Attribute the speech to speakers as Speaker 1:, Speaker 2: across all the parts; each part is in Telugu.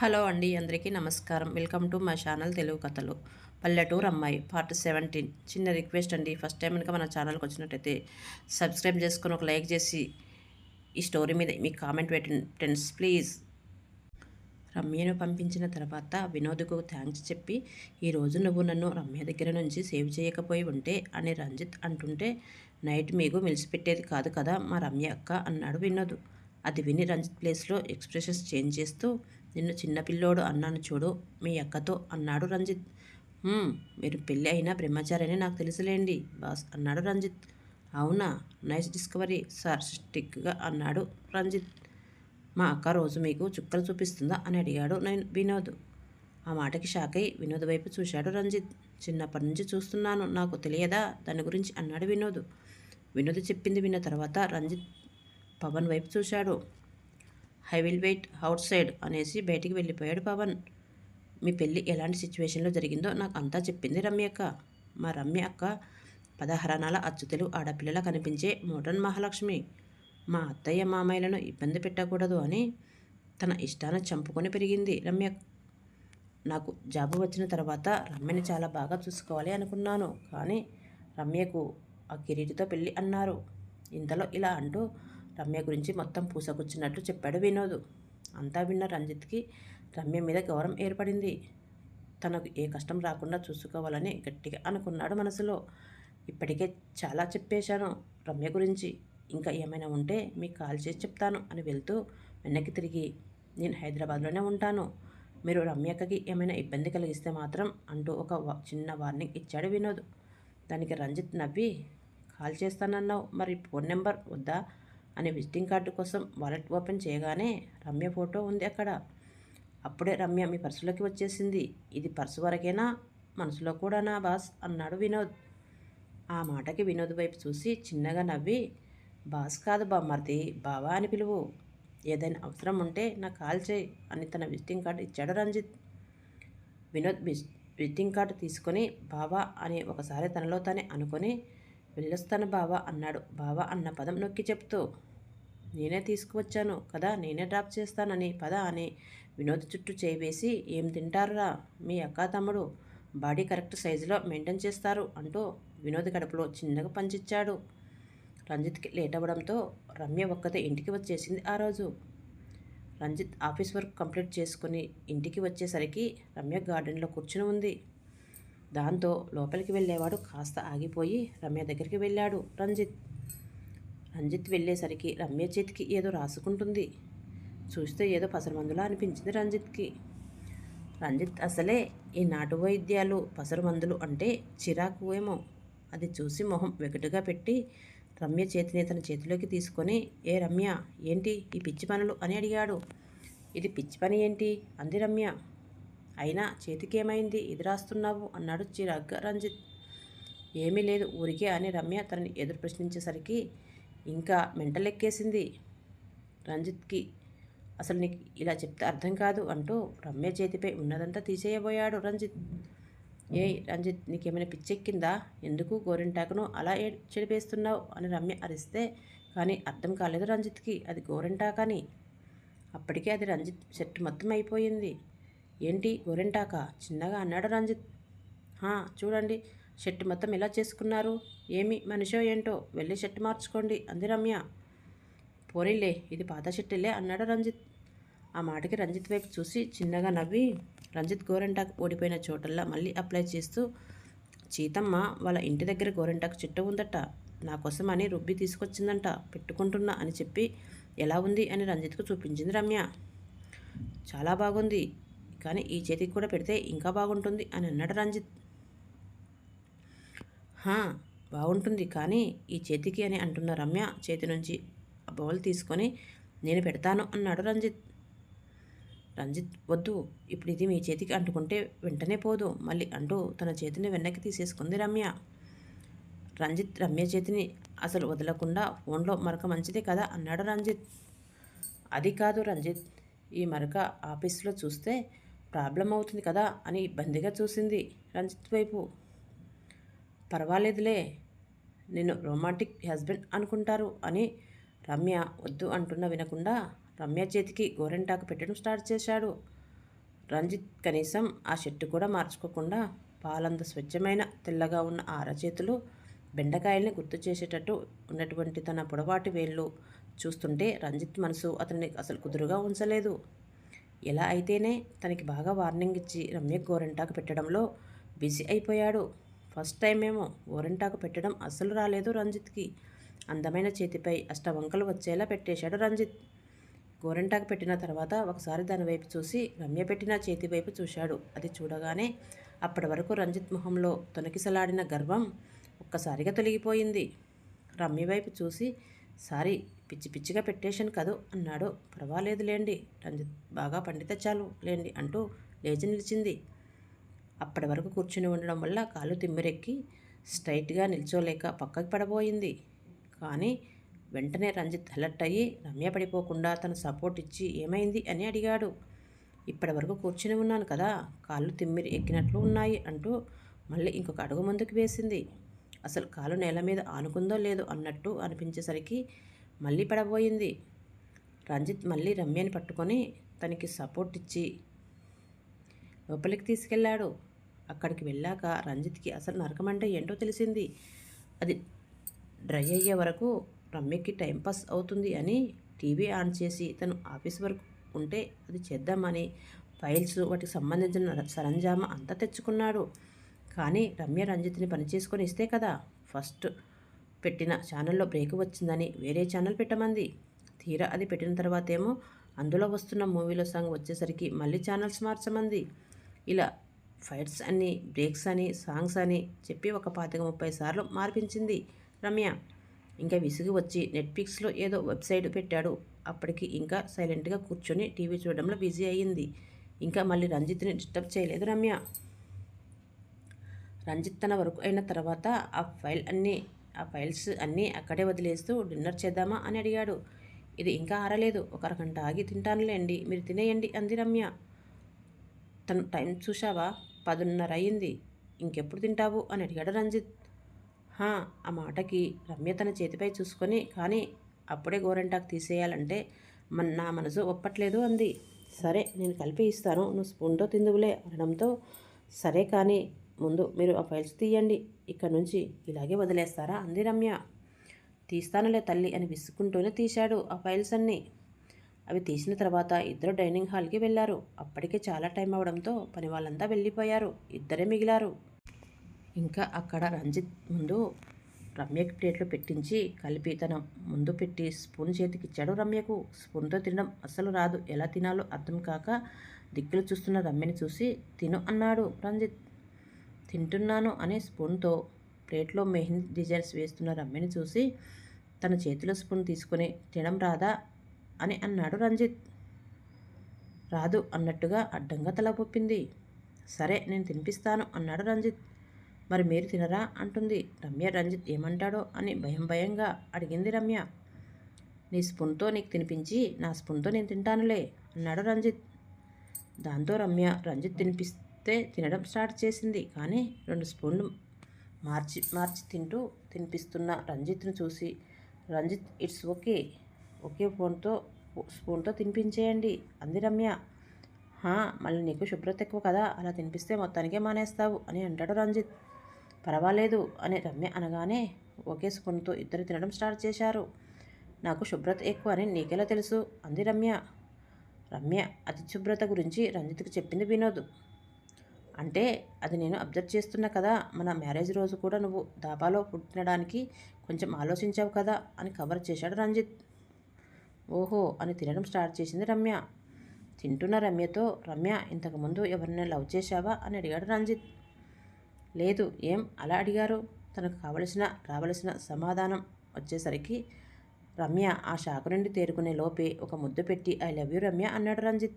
Speaker 1: హలో అండి అందరికీ నమస్కారం. వెల్కమ్ టు మా ఛానల్ తెలుగు కథలు. పల్లెటూరు అమ్మాయి పార్ట్ సెవెంటీన్. చిన్న రిక్వెస్ట్ అండి ఫస్ట్ టైం కనుక మన ఛానల్కి వచ్చినట్టయితే సబ్స్క్రైబ్ చేసుకొని ఒక లైక్ చేసి ఈ స్టోరీ మీద మీ కామెంట్ పెట్టండి ఫ్రెండ్స్ ప్లీజ్. రమ్యను పంపించిన తర్వాత వినోద్కు థ్యాంక్స్ చెప్పి ఈరోజు నువ్వు నన్ను రమ్య దగ్గర నుంచి సేవ్ చేయకపోయి ఉంటే అని రంజిత్ అంటుంటే నైట్ మీకు మిలిసిపెట్టేది కాదు కదా మా రమ్య అక్క అన్నాడు వినోద్. అది విని రంజిత్ ప్లేస్లో ఎక్స్ప్రెషన్స్ చేంజ్ చేస్తూ నిన్ను చిన్నపిల్లోడు అన్నాను చూడు మీ అక్కతో అన్నాడు రంజిత్. మీరు పెళ్ళి అయినా బ్రహ్మచారి అని నాకు తెలుసులేండి బాస్ అన్నాడు రంజిత్. అవునా? నైస్ డిస్కవరీ సార్ స్టిక్గా అన్నాడు రంజిత్. మా అక్క రోజు మీకు చుక్కలు చూపిస్తుందా? అని అడిగాడు నేను వినోద్. ఆ మాటకి షాక్ అయి వినోద్ వైపు చూశాడు రంజిత్. చిన్నప్పటి నుంచి చూస్తున్నాను నాకు తెలియదా? దాని గురించి అన్నాడు వినోద్. వినోద్ చెప్పింది విన్న తర్వాత రంజిత్ పవన్ వైపు చూశాడు. I will wait outside అనేసి బయటికి వెళ్ళిపోయాడు పవన్. మీ పెళ్ళి ఎలాంటి సిచ్యువేషన్లో జరిగిందో నాకు అంతా చెప్పింది రమ్య అక్క మా రమ్య అక్క పదహరణాల అచ్చుతలు ఆడపిల్లల కనిపించే మోడర్న్ మహాలక్ష్మి. మా అత్తయ్య మామయ్యలను ఇబ్బంది పెట్టకూడదు అని తన ఇష్టాన్ని చంపుకొని పెరిగింది రమ్య. నాకు జాబు వచ్చిన తర్వాత రమ్యని చాలా బాగా చూసుకోవాలి అనుకున్నాను. కానీ రమ్యకు ఆ కిరీటితో పెళ్ళి అన్నారు. ఇంతలో ఇలా అంటూ రమ్య గురించి మొత్తం పూసగుచ్చినట్లు చెప్పాడు వినోద్. అంతా విన్న రంజిత్కి రమ్య మీద గౌరవం ఏర్పడింది. తనకు ఏ కష్టం రాకుండా చూసుకోవాలని గట్టిగా అనుకున్నాడు మనసులో. ఇప్పటికే చాలా చెప్పేశాను రమ్య గురించి. ఇంకా ఏమైనా ఉంటే మీకు కాల్ చేసి చెప్తాను అని వెళ్తూ వెనక్కి తిరిగి నేను హైదరాబాద్లోనే ఉంటాను. మీరు రమ్యకకి ఏమైనా ఇబ్బంది కలిగిస్తే మాత్రం అంటూ ఒక చిన్న వార్నింగ్ ఇచ్చాడు వినోద్. దానికి రంజిత్ నవ్వి కాల్ చేస్తానన్నావు మరి ఫోన్ నెంబర్ వద్దా? అని విజిటింగ్ కార్డు కోసం వాలెట్ ఓపెన్ చేయగానే రమ్య ఫోటో ఉంది అక్కడ. అప్పుడే రమ్య మీ పర్సులోకి వచ్చేసింది. ఇది పర్సు వరకేనా? మనసులో కూడానా బాస్ అన్నాడు వినోద్. ఆ మాటకి వినోద్ వైపు చూసి చిన్నగా నవ్వి బాస్ కాదు బామ్మర్ది బావా అని పిలువు. ఏదైనా అవసరం ఉంటే నాకు కాల్ చేయి అని తన విజిటింగ్ కార్డు ఇచ్చాడు రంజిత్. వినోద్ విజిటింగ్ కార్డు తీసుకొని బావా అని ఒకసారి తనలో తానే అనుకొని వెళ్ళొస్తాను బావా అన్నాడు. బావా అన్న పదం నొక్కి చెప్తూ నేనే తీసుకువచ్చాను కదా నేనే డ్రాప్ చేస్తానని పద అని వినోద్ చుట్టూ చేయివేసి ఏం తింటారురా? మీ అక్క తమ్ముడు బాడీ కరెక్ట్ సైజులో మెయింటైన్ చేస్తారు అంటూ వినోద్ కడుపులో చిన్నగా పంచిచ్చాడు. రంజిత్కి లేట్ అవ్వడంతో రమ్య ఒక్కతే ఇంటికి వచ్చేసింది ఆ రోజు. రంజిత్ ఆఫీస్ వర్క్ కంప్లీట్ చేసుకుని ఇంటికి వచ్చేసరికి రమ్య గార్డెన్లో కూర్చుని ఉంది. దాంతో లోపలికి వెళ్ళేవాడు కాస్త ఆగిపోయి రమ్య దగ్గరికి వెళ్ళాడు. రంజిత్. రంజిత్ వెళ్ళేసరికి రమ్య చేతికి ఏదో రాసుకుంటుంది. చూస్తే ఏదో పసరుమందులా అనిపించింది రంజిత్కి. రంజిత్ అసలే ఈ నాటు వైద్యాలు పసరుమందులు అంటే చిరాకు ఏమో. అది చూసి మొహం వెగటుగా పెట్టి రమ్య చేతిని తన చేతిలోకి తీసుకొని ఏ రమ్య ఏంటి ఈ పిచ్చి పనులు? అని అడిగాడు. ఇది పిచ్చి పని ఏంటి? అంది రమ్య. అయినా చేతికి ఏమైంది ఇది రాస్తున్నావు అన్నాడు చిరాగ్గా రంజిత్. ఏమీ లేదు ఊరికే అని రమ్య తనని ఎదురు ప్రశ్నించేసరికి ఇంకా మెంటలెక్కేసింది రంజిత్కి. అసలు నీకు ఇలా చెప్తే అర్థం కాదు అంటూ రమ్య చేతిపై ఉన్నదంతా తీసేయబోయాడు రంజిత్. ఏ రంజిత్ నీకేమైనా పిచ్చెక్కిందా? ఎందుకు గోరింటాకును అలా ఏ చెడిపేస్తున్నావు? అని రమ్య అరిస్తే కానీ అర్థం కాలేదు రంజిత్కి. అది గోరింటాకని. అప్పటికే అది రంజిత్ సెట్ మొత్తం అయిపోయింది. ఏంటి గోరింటాక చిన్నగా అన్నాడు రంజిత్. చూడండి షర్ట్ మొత్తం ఎలా చేసుకున్నారు? ఏమి మనిషో ఏంటో? వెళ్ళి షర్ట్ మార్చుకోండి అంది రమ్య. పోనీలే ఇది పాత షర్టులే అన్నాడు రంజిత్. ఆ మాటకి రంజిత్ వైపు చూసి చిన్నగా నవ్వి రంజిత్ గోరెంటాకు ఓడిపోయిన చోటల్లా మళ్ళీ అప్లై చేస్తూ చీతమ్మ వాళ్ళ ఇంటి దగ్గర గోరెంటాకు చెట్టు ఉందట. నా కోసం అని రుబ్బి తీసుకొచ్చిందంట పెట్టుకుంటున్నా అని చెప్పి ఎలా ఉంది అని రంజిత్కు చూపించింది రమ్య. చాలా బాగుంది కానీ ఈ చేతికి కూడా పెడితే ఇంకా బాగుంటుంది అని అన్నాడు రంజిత్. హా బాగుంటుంది కానీ ఈ చేతికి అని అంటున్న రమ్య చేతి నుంచి ఆ బౌల్ తీసుకొని నేను పెడతాను అన్నాడు రంజిత్. రంజిత్ వద్దు ఇప్పుడు ఇది మీ చేతికి అంటుకుంటే వెంటనే పోదు మళ్ళీ అంటూ తన చేతిని వెనక్కి తీసేసుకుంది రమ్య. రంజిత్ రమ్య చేతిని అసలు వదలకుండా ఫోన్లో మరక మంచిదే కదా అన్నాడు రంజిత్. అది కాదు రంజిత్ ఈ మరక ఆఫీస్లో చూస్తే ప్రాబ్లం అవుతుంది కదా అని ఇబ్బందిగా చూసింది రంజిత్ వైపు. పర్వాలేదులే నేను రొమాంటిక్ హస్బెండ్ అనుకుంటారు అని రమ్య వద్దు అంటున్న వినకుండా రమ్య చేతికి గోరెంటాకు పెట్టడం స్టార్ట్ చేశాడు. రంజిత్ కనీసం ఆ షర్టు కూడా మార్చుకోకుండా పాలంత స్వచ్ఛమైన తెల్లగా ఉన్న ఆ అరచేతులు బెండకాయల్ని గుర్తు చేసేటట్టు ఉన్నటువంటి తన పొడవాటి వేళ్ళు చూస్తుంటే రంజిత్ మనసు అతన్ని అసలు కుదురుగా ఉంచలేదు. ఇలా అయితేనే తనకి బాగా వార్నింగ్ ఇచ్చి రమ్య గోరింటాకు పెట్టడంలో బిజీ అయిపోయాడు. ఫస్ట్ టైం ఏమో గోరింటాకు పెట్టడం అస్సలు రాలేదు రంజిత్కి. అందమైన చేతిపై అష్టవంకలు వచ్చేలా పెట్టేశాడు రంజిత్. గోరింటాకు పెట్టిన తర్వాత ఒకసారి దాని వైపు చూసి రమ్య పెట్టిన చేతి వైపు చూశాడు. అది చూడగానే అప్పటి వరకు రంజిత్ మొహంలో తొనకిసలాడిన గర్వం ఒక్కసారిగా తొలగిపోయింది. రమ్య వైపు చూసి సారీ పిచ్చి పిచ్చిగా పెట్టేశాను కదూ అన్నాడు. పర్వాలేదు లేండి రంజిత్ బాగా పండితే చాలు లేండి అంటూ లేచి నిలిచింది. అప్పటి వరకు కూర్చుని ఉండడం వల్ల కాలు తిమ్మిరెక్కి స్ట్రైట్గా నిల్చోలేక పక్కకి పడబోయింది. కానీ వెంటనే రంజిత్ అలర్ట్ అయ్యి రమ్య పడిపోకుండా తన సపోర్ట్ ఇచ్చి ఏమైంది అని అడిగాడు. ఇప్పటి వరకు కూర్చుని ఉన్నాను కదా కాళ్ళు తిమ్మిరి ఎక్కినట్లు ఉన్నాయి అంటూ మళ్ళీ ఇంకొక అడుగు ముందుకు వేసింది. అసలు కాలు నేల మీద ఆనుకుందో లేదో అన్నట్టు అనిపించేసరికి మళ్ళీ పడబోయింది. రంజిత్ మళ్ళీ రమ్యని పట్టుకొని తనకి సపోర్ట్ ఇచ్చి లోపలికి తీసుకెళ్ళాడు. అక్కడికి వెళ్ళాక రంజిత్కి అసలు నరకమంటే ఏంటో తెలిసింది. అది డ్రై అయ్యే వరకు రమ్యకి టైంపాస్ అవుతుంది అని టీవీ ఆన్ చేసి తను ఆఫీస్ వరకు ఉంటే అది చేద్దామని ఫైల్స్ వాటికి సంబంధించిన సరంజామా అంతా తెచ్చుకున్నాడు. కానీ రమ్య రంజిత్ని పనిచేసుకొని ఇస్తే కదా ఫస్ట్ పెట్టిన ఛానల్లో బ్రేక్ వచ్చిందని వేరే ఛానల్ పెట్టమంది. తీరా అది పెట్టిన తర్వాత ఏమో అందులో వస్తున్న మూవీలో సాంగ్ వచ్చేసరికి మళ్ళీ ఛానల్స్ మార్చమంది. ఇలా ఫైట్స్ అని బ్రేక్స్ అని సాంగ్స్ అని చెప్పి ఒక పాతిక ముప్పై సార్లు మార్పించింది రమ్య. ఇంకా విసిగి వచ్చి నెట్ఫ్లిక్స్లో ఏదో వెబ్సైట్ పెట్టాడు. అప్పటికి ఇంకా సైలెంట్గా కూర్చొని టీవీ చూడడంలో బిజీ అయ్యింది. ఇంకా మళ్ళీ రంజిత్ని డిస్టర్బ్ చేయలేదు రమ్య. రంజిత్ తన వరకు అయిన తర్వాత ఆ ఫైల్ అన్నీ ఆ ఫైల్స్ అన్నీ అక్కడే వదిలేస్తూ డిన్నర్ చేద్దామా అని అడిగాడు. ఇది ఇంకా ఆరలేదు. ఒక అరగంట ఆగి తింటానులేండి. మీరు తినేయండి అంది రమ్య. తను టైం చూశావా? పదున్నర అయింది ఇంకెప్పుడు తింటావు? అని అడిగాడు రంజిత్. హా ఆ మాటకి రమ్య తన చేతిపై చూసుకొని కానీ అప్పుడే గోరెంటాకు తీసేయాలంటే మన నా మనసు ఒప్పట్లేదు అంది. సరే నేను కలిపి ఇస్తాను. నువ్వు స్పూన్తో తిందువులే అనడంతో సరే కానీ ముందు మీరు ఆ ఫైల్స్ తీయండి. ఇక్కడ నుంచి ఇలాగే వదిలేస్తారా? అంది రమ్య. తీస్తానులే తల్లి అని విసుక్కుంటూనే తీశాడు ఆ ఫైల్స్ అన్నీ. అవి తీసిన తర్వాత ఇద్దరు డైనింగ్ హాల్కి వెళ్ళారు. అప్పటికే చాలా టైం అవడంతో పని వాళ్ళంతా వెళ్ళిపోయారు. ఇద్దరే మిగిలారు. ఇంకా అక్కడ రంజిత్ ముందు రమ్యకి ప్లేట్లో పెట్టించి కలిపి తన ముందు పెట్టి స్పూన్ చేతికిచ్చాడు రమ్యకు. స్పూన్తో తినడం అస్సలు రాదు. ఎలా తినాలో అర్థం కాక దిక్కులు చూస్తున్న రమ్యని చూసి తిను అన్నాడు రంజిత్. తింటున్నాను అనే స్పూన్తో ప్లేట్లో మెహిన్ డిజైన్స్ వేస్తున్న రమ్యని చూసి తన చేతిలో స్పూన్ తీసుకుని తినడం రాదా అని అన్నాడు రంజిత్. రాదు అన్నట్టుగా అడ్డంగా తల పొప్పింది సరే నేను తినిపిస్తాను అన్నాడు రంజిత్. మరి మీరు తినరా? అంటుంది. రమ్య రంజిత్ ఏమంటాడో అని భయం భయంగా అడిగింది రమ్య. నీ స్పూన్తో నీకు తినిపించి నా స్పూన్తో నేను తింటానులే అన్నాడు రంజిత్. దాంతో రమ్య రంజిత్ తినిపిస్తా తినడం స్టార్ట్ చేసింది. కానీ రెండు స్పూన్లు మార్చి మార్చి తింటూ తినిపిస్తున్న రంజిత్ను చూసి రంజిత్ ఇట్స్ ఓకే. ఒకే ఫోన్తో స్పూన్తో తినిపించేయండి. అంది రమ్య. మళ్ళీ నీకు శుభ్రత ఎక్కువ కదా. అలా తినిపిస్తే మొత్తానికే మానేస్తావు అని అంటాడు రంజిత్. పర్వాలేదు అని రమ్య అనగానే ఒకే స్పూన్తో ఇద్దరు తినడం స్టార్ట్ చేశారు. నాకు శుభ్రత ఎక్కువ అని నీకెలా తెలుసు? అంది రమ్య. రమ్య అతి శుభ్రత గురించి రంజిత్కి చెప్పింది వినోద్. అంటే అది నేను అబ్జర్వ్ చేస్తున్నా కదా మన మ్యారేజ్ రోజు కూడా నువ్వు దాబాలో పుట్టినడానికి కొంచెం ఆలోచించావు కదా అని కవర్ చేశాడు రంజిత్. ఓహో అని తినడం స్టార్ట్ చేసింది రమ్య. తింటున్న రమ్యతో రమ్య ఇంతకుముందు ఎవరినైనా లవ్ చేశావా అని అడిగాడు రంజిత్. లేదు ఏం? అలా అడిగారు. తనకు కావలసిన రావలసిన సమాధానం వచ్చేసరికి రమ్య ఆ షాకు నుండి తేరుకునే లోపే ఒక ముద్దు పెట్టి ఐ లవ్ యూ రమ్య అన్నాడు రంజిత్.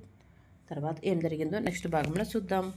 Speaker 1: తర్వాత ఏం జరిగిందో నెక్స్ట్ భాగంలో చూద్దాం.